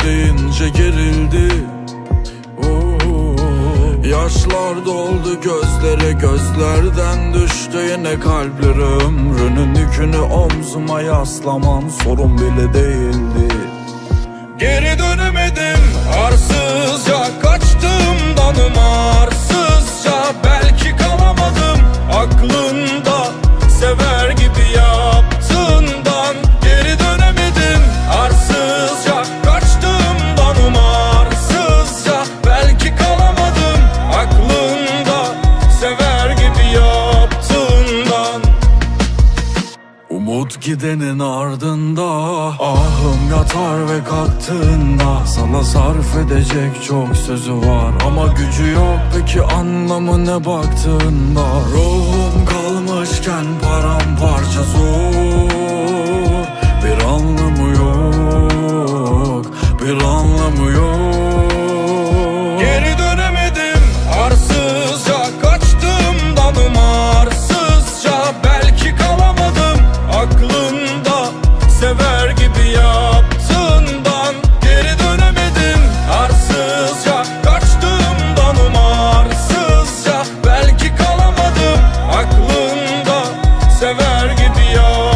deyince gerildi. Yaşlar doldu gözlere gözlerden düştü. Yine kalpleri Ömrünün yükünü omzuma yaslaman sorun bile değildi. Geri dönemedim arsızca kaçtığımdan umarsızca Umut gidenin ardında Ahım yatar ve kalktığında Sana sarf edecek çok sözü var. Ama gücü yok peki anlamı ne baktığında? Ruhum kalmışken paramparça zor. Bir anlamı yok Bir anlamı yok sever gidiyor.